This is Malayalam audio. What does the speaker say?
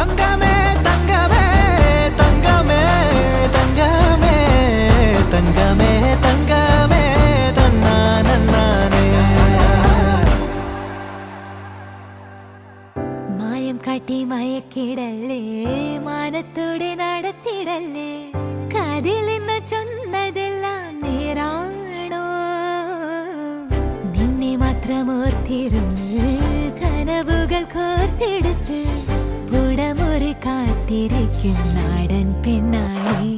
തങ്കമേ തങ്കമേ തങ്കമേ തങ്കമേ തങ്കമേ തങ്കമേ തന്നാനന്നാനേ മായം കാട്ടി മയക്കിടല്ലേ മാനത്തോടെ നടത്തിടല്ലേ കതിലെന്ന് ചൊന്നതെല്ലാം നേരാണോ? നിന്നെ മാത്രം മാത്രമോർത്തിരുന്നേ തിരയ്ക്കും നാടൻ പെണ്ണായി